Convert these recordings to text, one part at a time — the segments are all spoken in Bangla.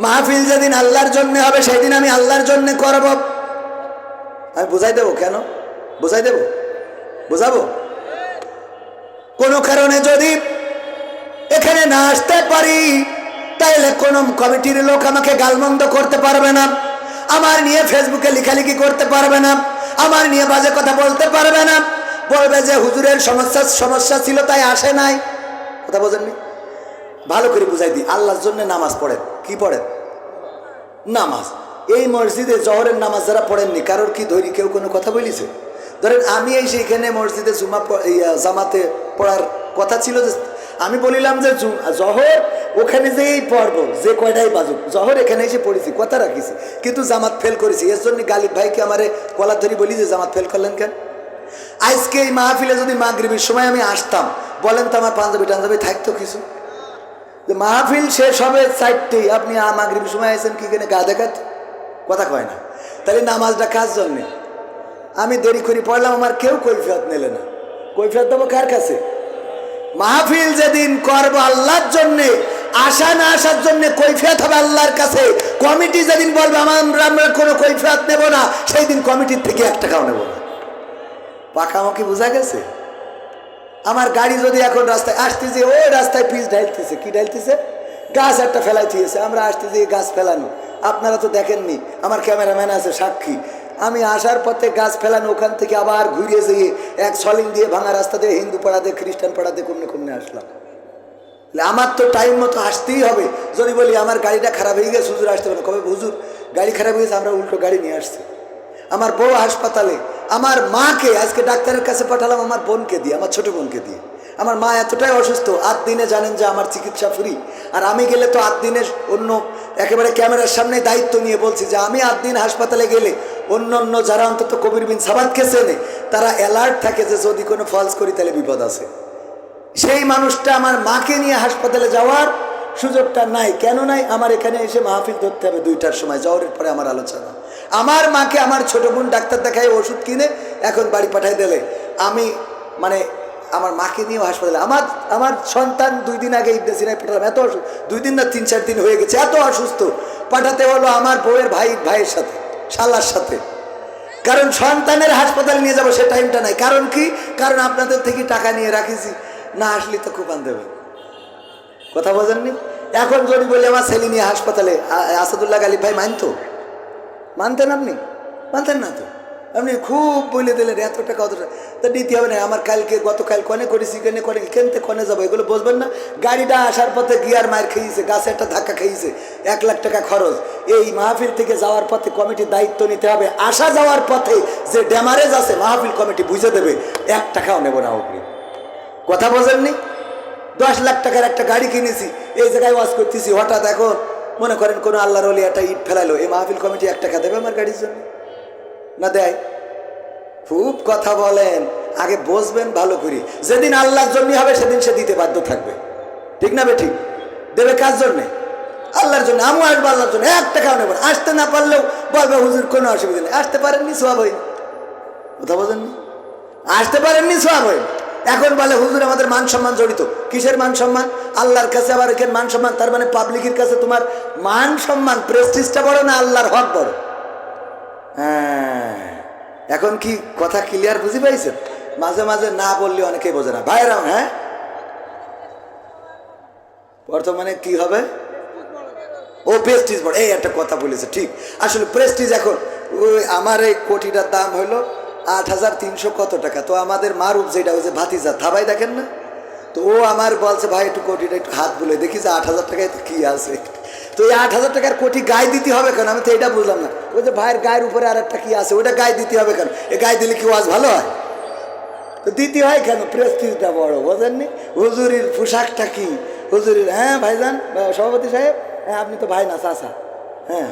মাহফিল যেদিন আল্লাহর জন্য হবে, সেদিন আমি আল্লাহর জন্য করব। আমি বুঝাই দেবো কেন? বুঝাই দেবো? বুঝাবো? কোনো কারণে যদি এখানে না আসতে পারি, তাইলে কোন কমিটির লোক আমাকে গালমন্দ করতে পারবে না। আমার নিয়ে ফেসবুকে লেখালেখি করতে পারবে না। আমার নিয়ে বাজে কথা বলতে পারবে না। বলবে যে হুজুরের সমস্যা সমস্যা ছিল, তাই আসে নাই। কথা বোঝেননি? ভালো করে বুঝাই দিই। আল্লাহর জন্য নামাজ পড়েন। কি পড়েন? নামাজ। এই মসজিদে জহরের নামাজ যারা পড়েননি, কারোর কি ধরি কেউ কোনো কথা বলিছে? ধরেন আমি এই সেইখানে মসজিদে জুমা জামাতে পড়ার কথা ছিল যে, আমি বলিলাম যে জহর ওখানে যেই পড়ব, যে কয়টাই বাজুক, জহর এখানে এসে পড়েছি, কথা রাখিছি। কিন্তু জামাত ফেল করেছি। এর জন্য গালিব ভাইকে আমারে কলা ধরি বলি যে জামাত ফেল করলেন কেন? আজকে এই মাহফিলে যদি মাগরিবির সময় আমি আসতাম, বলেন তো আমার পাঞ্জাবি টাঞ্জাবি থাকতো কিছু? যে মাহফিল শেষ হবে সাইডটেই আপনি মাগরিব সময় আছেন কি কেনে গা দেখাতে? কথা কয় না। তাহলে নামাজটা কাজ জন্যে? আমি দেরি করে পড়লাম, আমার কেউ কৈফিয়ত নিলে না। কৈফিয়ত দেবো কার কাছে? মাহফিল যেদিন করব আল্লাহর জন্যে আসা না আসার জন্য কৈফিয়ত হবে আল্লাহর কাছে। কমিটি যেদিন বলবে আমার আমরা কোনো কৈফিয়ত নেব না সেই দিন কমিটির থেকে এক টাকাও নেব না। পাকামাকি বোঝা গেছে? আমার গাড়ি যদি এখন রাস্তায় আসতেছে ওই রাস্তায় পিস ঢালতেছে, কি ঢালতেছে? গাছ একটা ফেলাই দিয়েছে, আমরা আসতেছি গাছ ফেলানো। আপনারা তো দেখেননি, আমার ক্যামেরাম্যান আছে সাক্ষী। আমি আসার পথে গাছ ফেলানো, ওখান থেকে আবার ঘুরিয়ে যেয়ে এক সলিং দিয়ে ভাঙা রাস্তা দিয়ে হিন্দু পাড়াতে, খ্রিস্টান পাড়াতে কমনে কমনে আসলাম। আমার তো টাইম মতো আসতেই হবে। যদি বলি আমার গাড়িটা খারাপ হয়ে গেছে, হুজুর আসতে পারে কবে? হুজুর, গাড়ি খারাপ হয়ে গেছে, আমরা উল্টো গাড়ি নিয়ে আসছি। আমার বউ হাসপাতালে আমার মাকে আজকে ডাক্তারের কাছে পাঠালাম, আমার বোনকে দিয়ে, আমার ছোট বোনকে দিয়ে। আমার মা এতটাই অসুস্থ, আট দিনে জানেন যে আমার চিকিৎসা ফ্রি। আর আমি গেলে তো আট দিনের অন্য একেবারে ক্যামেরার সামনে দায়িত্ব নিয়ে বলছি যে আমি আট দিন হাসপাতালে গেলে অন্য অন্য যারা অন্তত কবির বিন সাবাদকে চেনে, তারা অ্যালার্ট থাকে যে যদি কোনো ফলস করি তাহলে বিপদ আছে। সেই মানুষটা আমার মাকে নিয়ে হাসপাতালে যাওয়ার সুযোগটা নাই। কেন নাই? আমার এখানে এসে মাহফিল ধরতে হবে দুইটার সময়, জহরের পরে আমার আলোচনা। আমার মাকে আমার ছোট বোন ডাক্তার দেখায়, ওষুধ কিনে এখন বাড়ি পাঠাই দিলে। আমি মানে আমার মাকে নিয়েও হাসপাতালে। আমার আমার সন্তান দুই দিন আগে ইবনে সিনাই পাঠালাম। এত অসুস্থ দুই দিন না, তিন, চার দিন হয়ে গেছে। এত অসুস্থ। পাঠাতে হলো আমার বউয়ের ভাই, ভাইয়ের সাথে, শালার সাথে। কারণ সন্তানের হাসপাতালে নিয়ে যাব সে টাইমটা নাই। কারণ কি? কারণ আপনাদের থেকে টাকা নিয়ে রাখিছি। না আসলে তো কুপান দেবে। কথা বোঝেননি? এখন যদি বলি আমার ছেলে নিয়ে হাসপাতালে আসাদুল্লাহ গালিব ভাই মানতো? মানতেন আপনি? মানতেন না তো। আপনি খুব বলে দিলেন, এত টাকা অত টাকা। তা দিতে হবে না, আমার কালকে, গতকাল কনে করেছি, কেনে করে কেনতে কনে যাব, এগুলো বুঝবেন না। গাড়িটা আসার পথে গিয়ার মার খেয়েছে, গাছে একটা ধাক্কা খেয়েছে, এক লাখ টাকা খরচ। এই মাহফিল থেকে যাওয়ার পথে কমিটির দায়িত্ব নিতে হবে। আসা যাওয়ার পথে যে ড্যামারেজ আছে, মাহফিল কমিটি বুঝে দেবে, এক টাকাও নেব না আপনি কথা বোঝেননি? দশ লাখ টাকার একটা গাড়ি কিনেছি, এই জায়গায় ওয়াজ করতেছি, হঠাৎ এখন মনে করেন কোনো আল্লাহর অলি একটা ইট ফেলাইলো, এই মাহফিল কমিটি এক টাকা দেবে আমার গাড়ির জন্য? না দেয়? খুব কথা বলেন, আগে বসবেন ভালো করে। যেদিন আল্লাহর জন্য হবে, সেদিন সে দিতে বাধ্য থাকবে। ঠিক না বে ঠিক দেবে কার জন্যে? আল্লাহর জন্য। আমিও আসব আল্লাহর জন্য। এক টাকাও নেব না। আসতে না পারলেও বলবে, হুজুর, কোনো অসুবিধা নেই। আসতে পারেননি হইনি কথা বোঝেননি আসতে পারেননি, সোয়াব হইনি এখন বলে, হুজুর, আমাদের মান সম্মান জড়িত। কিসের মান সম্মান? আল্লাহর কাছে আবার এখানে মান সম্মান, তার মানে পাবলিকের কাছে তোমার মান সম্মান প্রেস্টিজটা বড় না আল্লাহর হক বড়? হ্যাঁ এখন কি কথা ক্লিয়ার বুঝি পাইছেন? মাঝে মাঝে না বললে অনেকেই বোঝে না। ভাইরাম হ্যাঁ? বর্তমানে কি হবে? ও প্রেস্টিজ বড়। এই একটা কথা বলেছে, ঠিক। আসলে প্রেস্টিজ এখন, ওই আমার এই কোটিটার দাম হলো আট হাজার তিনশো কত টাকা? তো আমাদের মারুফ যেটা, ওই যে ভাতিজা থাবাই দেখেন না? তো ও আমার বলছে, ভাই, একটু কোটিটা একটু হাত বলে দেখি যে আট হাজার টাকায় কী আছে। তো এই আট হাজার টাকার কোটি গায়ে দিতে হবে কেন? আমি তো এটা বুঝলাম না। ওই যে ভাইয়ের গায়ের উপরে আর একটা কি আছে ওটা গায়ে দিতে হবে কেন? এ গায়ে দিলে কি ওয়াজ ভালো হয়? তো দিতে হয় কেন? প্রেস্টিজটা বড়, বোঝেননি? হুজুরির পোশাকটা কি? হুজুরির হ্যাঁ ভাইজান সভাপতি সাহেব হ্যাঁ আপনি তো ভাই না, চাচা। হ্যাঁ।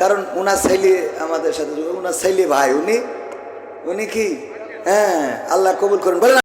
কারণ ওনার ছেলে আমাদের সাথে ওনার ছেলে ভাই, উনি উনি কি? হ্যাঁ আল্লাহ কবুল করুন। বলেন